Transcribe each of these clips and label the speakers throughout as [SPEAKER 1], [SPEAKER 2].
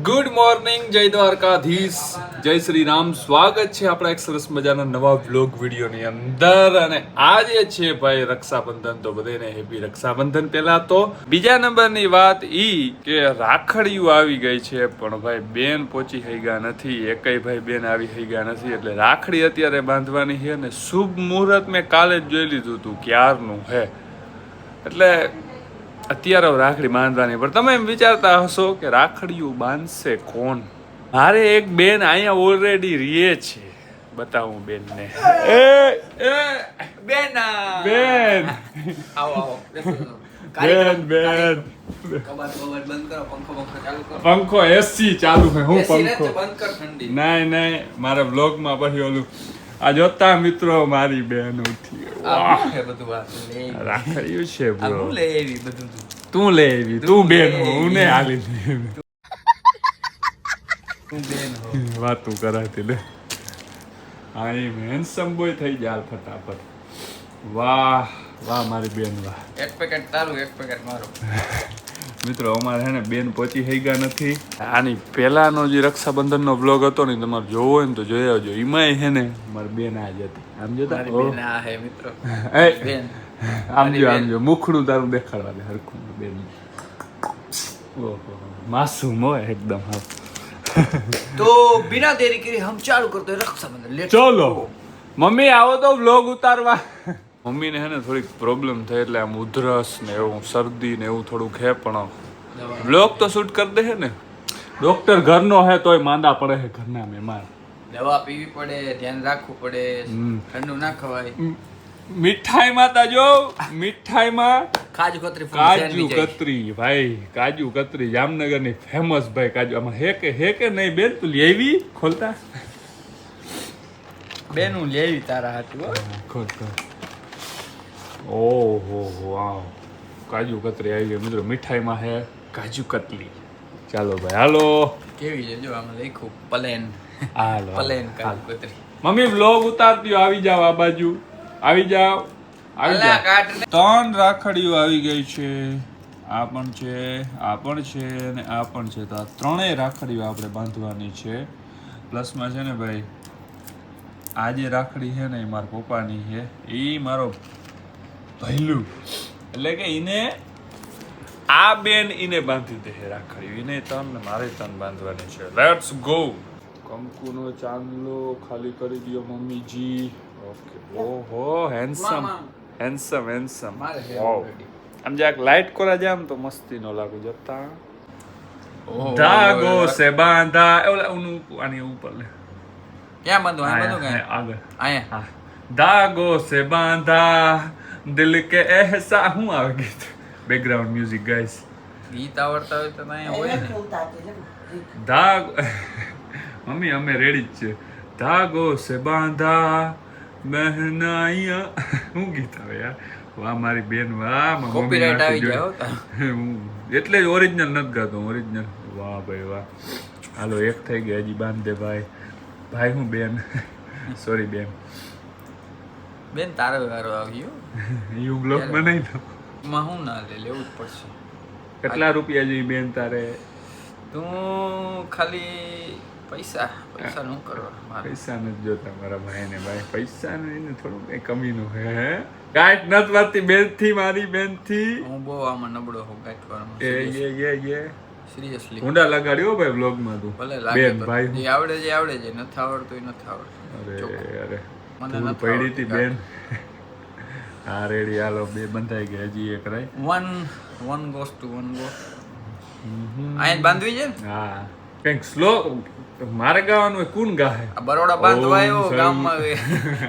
[SPEAKER 1] Good morning જય દ્વારકાધીશ. જય શ્રી રામ સ્વાગત છે આપણા એક સરસ મજાના નવા વ્લોગ વિડીયોની અંદર. અને આજે છે ભાઈ રક્ષાબંધન, તો બધાને હેપી રક્ષાબંધન. પહેલા તો બીજા નંબરની વાત ઈ કે રાખડીઓ આવી ગઈ છે, પણ ભાઈ બેન પહોંચી થઈ ગયા નથી. એકય ભાઈ બેન આવી થઈ ગયા નથી. એટલે રાખડી અત્યારે બાંધવાની છે અને શુભ મુહૂર્ત મેં કાલે જ જોઈ લીધું હતું, ક્યારનું હે. એટલે અત્યારે રાખડી બાંધવાની. પણ તમે એમ વિચારતા હશો કે રાખડીયું બાંધશે કોણ? મારે એક બેન અહીંયા ઓલરેડી રીએ છે. બતાવું બેનને. એ એ
[SPEAKER 2] બેન
[SPEAKER 1] બેન.
[SPEAKER 2] આવો આવો.
[SPEAKER 1] બેન બેન.
[SPEAKER 2] કબાટ કબાટ બંધ કરો પંખો પંખો ચાલુ કરો.
[SPEAKER 1] પંખો એસી ચાલુ છે હું પંખો.
[SPEAKER 2] તો બંધ કર ઠંડી.
[SPEAKER 1] નહીં નહીં મારા બ્લોગમાં પછી ઓલું આ જોતા મિત્રો મારી બેન ઉઠી
[SPEAKER 2] આ છે
[SPEAKER 1] બ્રો.
[SPEAKER 2] હું લે એવી તું.
[SPEAKER 1] તું તું બેન હું ને હાલી
[SPEAKER 2] તું
[SPEAKER 1] વાતું કરાતી લે. આઈ મેન હેન્ડસમ બોય થઈ જાય ફટાફટ. વાહ વાહ મારી બેન વાહ.
[SPEAKER 2] એક પેકેટ તારું એક પેકેટ મારું.
[SPEAKER 1] મિત્રો અમારે હે ને બેન પહોંચી થઈ ગયા નથી. આની પહેલાનો જે રક્ષાબંધનનો બ્લોગ હતો ને તમારે જોવો હોય ને તો જોઈ આવજો. એમાંય હે ને મારી બેન આ જ હતી. આમ જોતા
[SPEAKER 2] મારી બેન આ હે મિત્રો. બેન.
[SPEAKER 1] આમ જો આમ જો મુખડું તારું દેખાડવા દે હરખું બેન. ઓહો માસૂમ હોય એકદમ હા.
[SPEAKER 2] તો બિના દેરી કરી હમ ચાલુ કરતો રક્ષાબંધન. ચાલો.
[SPEAKER 1] ચલો મમ્મી આવો તો વ્લોગ ઉતારવા. મમ્મીને હે ને થોડીક પ્રોબ્લેમ થઈ એટલે આમ ઉધરસ ને એવું શરદી ને એવું થોડુંક હે પણ બ્લોક તો શૂટ કરી દે ને. ડોક્ટર ઘરનો હે તોય માંદા પડે હે ઘરના મહેમાન.
[SPEAKER 2] દવા પીવી પડે ધ્યાન રાખવું પડે ઠંડુ ના ખવાય.
[SPEAKER 1] મીઠાઈમાં તા જો મીઠાઈમાં
[SPEAKER 2] કાજુ કતરી
[SPEAKER 1] કાજુ કતરી ભાઈ કાજુ કતરી જામનગરની ફેમસ ભાઈ કાજુ. આમાં હે કે હે કે નહીં બેન તું લેવી ખોલતા?
[SPEAKER 2] બેન હું લેવી તારા હાથું.
[SPEAKER 1] ખોલ ખોલ. ઓહો વાવ. કાજુ કતરી આવી ગઈ. મિત્રો મીઠાઈમાં હે કાજુ કતલી. ચાલો ભાઈ હાલો.
[SPEAKER 2] કેવી છે? જો આમાં લખ્યું પ્લેન.
[SPEAKER 1] હાલો
[SPEAKER 2] પ્લેન કાજુ કતરી.
[SPEAKER 1] મમ્મી બ્લોગ ઉતારતી હોય, આવી જાવ આ બાજુ. આવી જાવ આવી જાવ ત્રણ રાખડીઓ આવી ગઈ છે. આ પણ છે આ પણ છે અને આ પણ છે. તો આ ત્રણેય રાખડીઓ આપણે બાંધવાની છે. પ્લસમાં છે ને ભાઈ આ જે રાખડી છે ને એ મારા પપ્પાની છે. એ મારો ભૈલું એટલે કે એને આ બેન એને બાંધી દે છે રાખડી. એને તન ને મારે તન બાંધવાની છે. લેટ્સ ગો કંકુનો ચાંદલો ખાલી કરી દો મમ્મીજી. ઓકે. ઓહો
[SPEAKER 2] હેન્સમ
[SPEAKER 1] હેન્સમ
[SPEAKER 2] already.
[SPEAKER 1] આમ જાક લાઈટ કોરા જામ તો મસ્તી નો લાગુ જતા. ધાગો સે બાંધા. એ ઓલા ઉનું આની ઉપર લે.
[SPEAKER 2] ક્યાં બાંધો? આ બાંધો કે?
[SPEAKER 1] આગળ.
[SPEAKER 2] આયા
[SPEAKER 1] હા. ધાગો સે બાંધા. દિલ કે એહસા હું આવે ગીત? બેકગ્રાઉન્ડ મ્યુઝિક ગાઈસ
[SPEAKER 2] ગીત આવડતા હોય તો અહીંયા હોય ને.
[SPEAKER 1] ધાગ મમ્મી અમે રેડી જ છે. ધાગો સે બાંધા બહેનાઈયા હું ગીત આવે યાર? વાહ મારી બેન વાહ કોપીરાઈટ
[SPEAKER 2] આવી જાય. હું
[SPEAKER 1] એટલે જ ઓરિજિનલ નથી ગાતો ઓરિજિનલ વાહ ભાઈ વાહ. હાલો એક થઈ ગયા હજી બાંધ દે ભાઈ. ભાઈ હું બેન. સોરી બેન.
[SPEAKER 2] બેન તારો વારો આવ્યો
[SPEAKER 1] યુ બ્લોગ બનાવી દો
[SPEAKER 2] માં હું ના લે લેવું જ પડશે.
[SPEAKER 1] કેટલા રૂપિયા જેવી બેન તારે?
[SPEAKER 2] તું ખાલી પૈસા પૈસા નું કરવા મારે.
[SPEAKER 1] પૈસા નથી જોતા મારા ભાઈને ભાઈ. પૈસા એને થોડું કઈ કમીનું હે હે? કાંઈક નથી વાતી બેનથી મારી બેનથી
[SPEAKER 2] હું બહુ આમાં નબળો હોઉં ગાંઠવામાં
[SPEAKER 1] એ યે યે યે
[SPEAKER 2] સિરિયસલી
[SPEAKER 1] ઊંડા લગાડ્યો ભાઈ બ્લોગમાં તું.
[SPEAKER 2] ભલે લાગે
[SPEAKER 1] બેન. ભાઈ હું
[SPEAKER 2] જે આવડે આવડે છે નથી આવડતું એ નથી આવડતું.
[SPEAKER 1] અરે અરે.
[SPEAKER 2] મને
[SPEAKER 1] પડી હતી બેન. હા રેડી. હાલો બે બંધાઈ ગયા હજી એક રાય
[SPEAKER 2] વન વન ગોસ ટુ વન ગો બાંધવી છે?
[SPEAKER 1] હા. કંઈક સ્લો મારે ગાવાનું કોણ ગાહે?
[SPEAKER 2] બરોડા બાંધવા
[SPEAKER 1] ઓમ
[SPEAKER 2] આવ્યો ગામમાં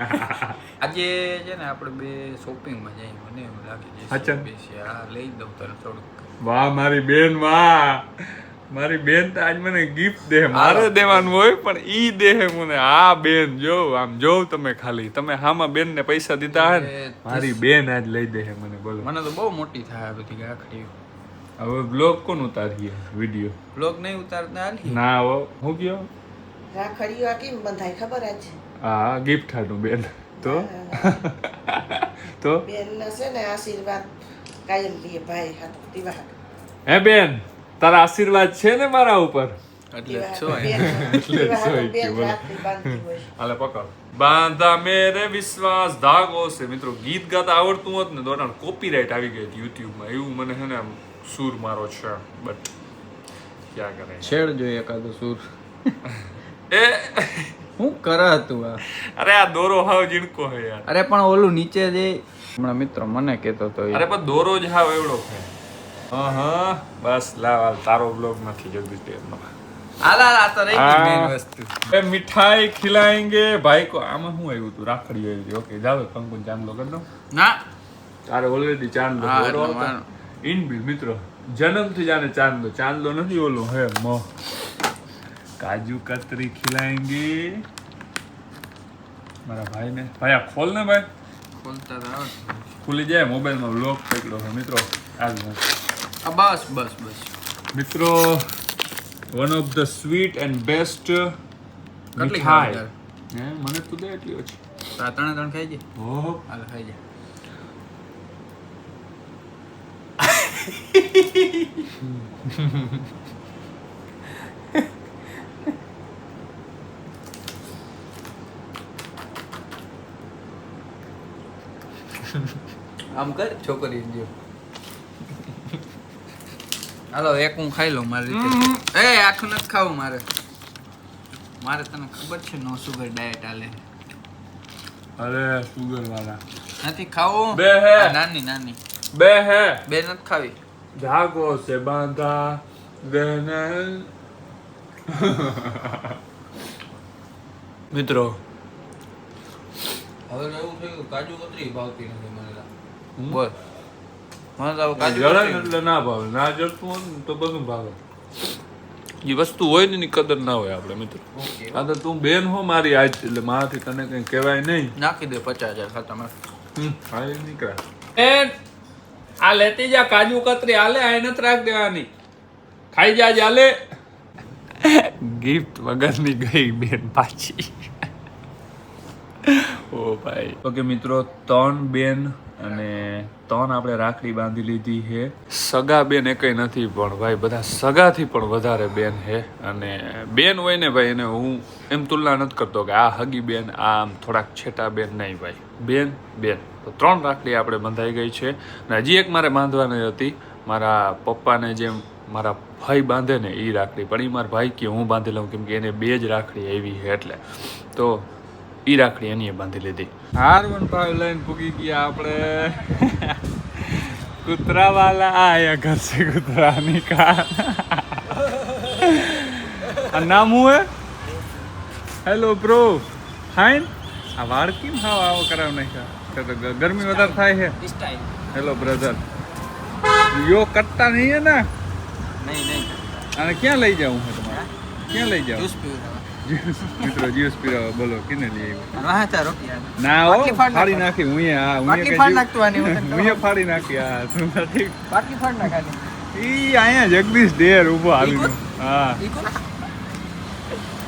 [SPEAKER 2] આજે છે ને આપણે બે શોપિંગમાં જઈએ મને એવું લાગે છે
[SPEAKER 1] અચ્છા.
[SPEAKER 2] લઈ દઉં તને થોડુંક.
[SPEAKER 1] વાહ મારી બેન વાહ. મારી બેન તો આજ મને ગિફ્ટ દે મારે. દેવાનું હોય પણ ઈ દે મને. આ બેન જો આમ જોવ તમે ખાલી. તમે હામાં બેન ને પૈસા દીધા હે ને? મારી બેન આજ લઈ દે હે મને બોલો.
[SPEAKER 2] મને તો બહુ મોટી થાય આ બધી ગાખડીઓ
[SPEAKER 1] હવે બ્લોગ કોણ ઉતારીએ? વિડિયો
[SPEAKER 2] બ્લોગ નહીં ઉતારતા
[SPEAKER 1] ના હો. હું ગયો?
[SPEAKER 3] રાખડીઓ આ કેમ બંધાય? ખબર આજ?
[SPEAKER 1] હા ગિફ્ટ હાટું બેન. તો? તો?
[SPEAKER 3] બેનને છે ને આશીર્વાદ કાયમ લઈએ ભાઈ હાથ દીવા
[SPEAKER 1] હે બેન? તારા આશીર્વાદ છે ને મારા ઉપર?
[SPEAKER 2] એટલે
[SPEAKER 1] પકડ. બાંધા મેરે વિશ્વાસ ધાગો છે. મિત્રો ગીત ગાતા આવડતું હોત ને તો કોપીરાઇટ આવી ગઈ હતી યુટ્યુબમાં. એવું મને છે ને સૂર મારો છે. બટ ક્યાં કરે?
[SPEAKER 2] છેડ જોઈએ એકાદો સૂર.
[SPEAKER 1] એ
[SPEAKER 2] હું કરા તું આ?
[SPEAKER 1] અરે આ દોરો હાવ જીણકો હે યાર.
[SPEAKER 2] અરે પણ ઓલું નીચે જે હમણાં મિત્ર મને કહેતો તો
[SPEAKER 1] અરે પણ દોરો જ હાવ એવડો છે. બસ લાવ તારો બ્લોગ નથી જગદીશ ડેર મીઠાઈ ખિલાએંગે ભાઈ કો આમાં શું આવ્યું તું? રાખડી આવી હતી ઓકે જાવ કંકુન ચાંદલો કરી દો
[SPEAKER 2] ના.
[SPEAKER 1] તારે ઓલરેડી ચાંદલો ઇન બિલ મિત્રો. જન્મથી જાને ચાંદલો. ચાંદલો નથી ઓલો હે મો. કાજુ કતરી ખિલાએંગે મારા ભાઈ ને ભાઈ આ ખોલ ને ભાઈ.
[SPEAKER 2] ખોલતા
[SPEAKER 1] ખુલી જાય મોબાઈલમાં બ્લોક પકડો મિત્રો.
[SPEAKER 2] આવી બસ બસ બસ.
[SPEAKER 1] મિત્રો one of the sweet and best
[SPEAKER 2] કેટલી
[SPEAKER 1] મીઠાઈ. હે મને તું દે એટલી ઓછી.
[SPEAKER 2] સાત આ ત્રણ ખાઈ જાય
[SPEAKER 1] ઓહો.
[SPEAKER 2] હાલ ખાઈ જાય આમ કર છોકરી જો. હાલો એક હું ખાઈ લઉં મારી રીતે. એ આખું નથી ખાવું મારે. મારે તને ખબર છે નો સુગર ડાયટ હાલે.
[SPEAKER 1] અરે સુગર વાળા.
[SPEAKER 2] નથી ખાવું?
[SPEAKER 1] બે હે.
[SPEAKER 2] નાની નાની.
[SPEAKER 1] બે હે.
[SPEAKER 2] બે નથી ખાવી.
[SPEAKER 1] જાગો સે બાંધા ગને. મિત્રો.
[SPEAKER 2] હવે એવું થયું કાજુ કતરી ભાવતી નથી મને બોલ. કતરી
[SPEAKER 1] એટલે ના ભાવે. ના જળતું હોય ને તો બધું ભાવે. એ વસ્તુ હોય ને એની કદર ના હોય આપણે મિત્રો. આ તો તું બેન હો મારી આજ એટલે મારાથી તને કઈ કહેવાય નહીં.
[SPEAKER 2] નાખી દે પચાસ હજાર ખાતામાં
[SPEAKER 1] હા એ નીકળ્યા. એ આ લેતી જા કાજુ કતરી આલે આ નથી રાખ દેવાની. ખાઈ જા ચાલે ગિફ્ટ વગરની ગઈ બેન પાછી. ઓ ભાઈ. ઓકે મિત્રો ત્રણ બેન અને ત્રણ આપણે રાખડી બાંધી લીધી છે. સગા બેન એ કઈ નથી, પણ ભાઈ બધા સગાથી પણ વધારે બેન હે અને બેન હોય ને ભાઈ, એને હું એમ તુલના નથી કરતો કે આ હગી બેન આ આમ થોડાક છેટા બેન નહીં ભાઈ. બેન બેન. તો ત્રણ રાખડી આપણે બંધાઈ ગઈ છે. અને હજી એક મારે બાંધવાની હતી. મારા પપ્પાને જેમ મારા ભાઈ બાંધે ને એ રાખડી. પણ એ મારા ભાઈ કે હું બાંધી લઉં કેમ કે એને બે જ રાખડી આવી છે એટલે. તો ઈ રાખડી એની બાંધી લીધી. હાર વન ભાવ લઈને પૂગી ગયા આપણે. કૂતરા વાલા આયા ઘર સે કૂતરા નિકાલ આ નામ હું હે? હેલો બ્રો ફાઇન આ વાળ કેમ હાવ આવો કરાવ નાખ્યા? તો ગ- ગરમી વધારે થાય છે. હેલો બ્રધર યો કરતા નહીં હે ને?
[SPEAKER 2] નહીં નહીં.
[SPEAKER 1] અને ક્યાં લઈ જાઉં હું તમારે? ક્યાં લઈ જાઉં?
[SPEAKER 2] જ્યુસ પીવું
[SPEAKER 1] જ્યુસ મિત્રો જ્યુસ પીવા બોલો કેને લઈ આવ્યો? ના
[SPEAKER 2] ઓ ફાડી
[SPEAKER 1] નાખી. હું આ હું
[SPEAKER 2] બાટલી ફાડ નાખવાની, હું
[SPEAKER 1] ફાડી નાખી આ તું નથી
[SPEAKER 2] બાકી ફાડ નાખાની
[SPEAKER 1] ઈ અહીંયા જગદીશ ડેર ઊભો આવી હા.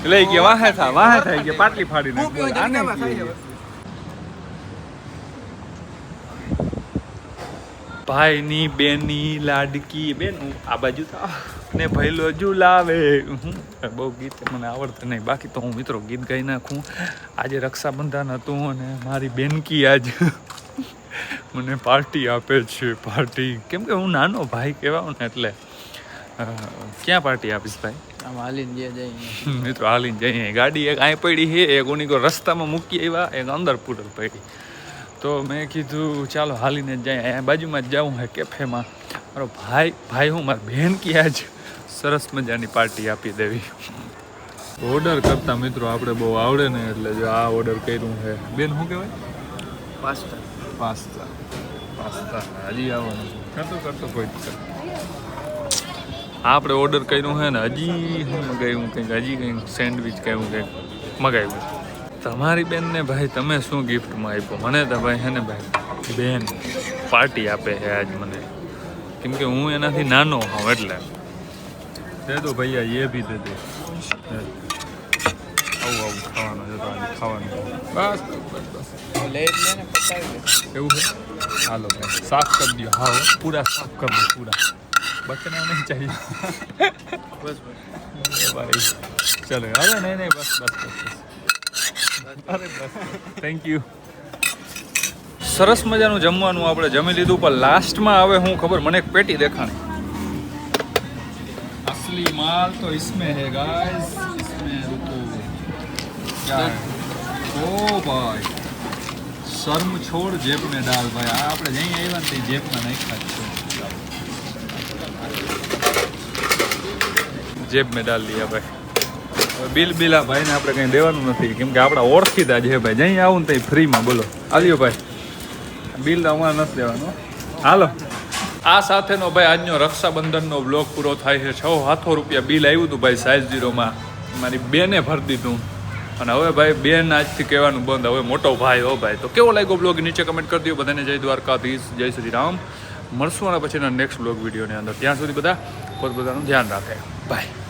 [SPEAKER 1] લઈ કે વાહે થા વાહે થાય ગયા પાટલી ફાડી નાખી આને
[SPEAKER 2] કેવા ખાઈ
[SPEAKER 1] કીએ.
[SPEAKER 2] જવાય?
[SPEAKER 1] ભાઈની બેની લાડકી. બેન હું આ બાજુ ને ભૈલો ઝુલાવે હું બહુ ગીત મને આવડતું નહીં. બાકી તો હું મિત્રો ગીત ગાઈ નાખું. આજે રક્ષાબંધન હતું અને મારી બેનકી આજ મને પાર્ટી આપે છે પાર્ટી. કેમ કે હું નાનો ભાઈ કહેવાઉં ને એટલે ક્યાં પાર્ટી આપીશ ભાઈ?
[SPEAKER 2] આમ હાલીને જે જઈએ
[SPEAKER 1] મિત્રો હાલીને જઈએ. ગાડી એક અહીં પડી છે એક ઉની રસ્તામાં મૂકી આવ્યા એક અંદર પૂરલ પડી. તો મેં કીધું ચાલો હાલીને જ જાય. બાજુમાં જ જાઉં હે કેફેમાં. મારો ભાઈ ભાઈ હું મારી બહેન ક્યાં જ સરસ મજાની પાર્ટી આપી દેવી. ઓર્ડર કરતા મિત્રો આપણે બહુ આવડે ને એટલે જો આ ઓર્ડર કર્યું છે. બેન શું કહેવાય?
[SPEAKER 2] પાસ્તા
[SPEAKER 1] પાસ્તા પાસ્તા હજી આવવાનું કરતો કરતો કોઈ આપણે ઓર્ડર કર્યું છે ને હજી હું મગાવ્યું કંઈક હજી કંઈક સેન્ડવિચ કહ્યું કંઈક મગાવ્યું. તમારી બેનને ભાઈ તમે શું ગિફ્ટમાં આપ્યું? મને તો ભાઈ હે ને ભાઈ બેન પાર્ટી આપે છે આજ મને. કેમ કે હું એનાથી નાનો હોઉં એટલે. દે દો ભૈયા એ બી દે દે. આવું આવું ખાવાનું છે તો આજે ખાવાનું. બસ બસ બસ. એવું છે? હાલો ભાઈ સાફ કરી દો હા પૂરા સાફ કરી દો પૂરા. બચના નહીં ચાહી
[SPEAKER 2] બસ બસ.
[SPEAKER 1] ભાઈ ચલો હવે નહીં નહીં બસ બસ બસ બસ. થેન્ક યુ સરસ મજાનું જમવાનું આપણે જમી લીધું પણ લાસ્ટમાં હવે હું ખબર મને એક પેટી દેખાણી. અસલી માલ તો ઇસમે હે ગાઈસ ઇસમે રુકો ઓ ભાઈ. શર્મ છોડ જેબ જેબને ડાલ ભાઈ. આ આપણે જઈ આવ્યા ને તે જેબમાં નાખ્યા છે. જેબ મેં ડાલ લીયા ભાઈ. બિલ બિલ આ ભાઈને આપણે કંઈ દેવાનું નથી, કેમ કે આપણા ઓળખીતા છે ભાઈ. જઈ આવું ને ત્યાં ફ્રીમાં, બોલો. આવ્યો ભાઈ, બિલ અમારે નથી દેવાનું. હાલો. આ સાથેનો ભાઈ આજનો રક્ષાબંધનનો બ્લોગ પૂરો થાય છે. છ હાથો રૂપિયા બિલ આવ્યું હતું ભાઈ સાઈઝ ઝીરોમાં મારી બેને ભરી દીધું. અને હવે ભાઈ બેન આજથી કહેવાનું બંધ. હવે મોટો ભાઈ હો ભાઈ. તો કેવો લાગ્યો બ્લોગ નીચે કમેન્ટ કરી દો બધાને જય દ્વારકાધીશ, જય શ્રી રામ મળશું અને પછીના નેક્સ્ટ બ્લોગ વિડીયોની અંદર. ત્યાં સુધી બધા પોતપોતાનું ધ્યાન રાખે. બાય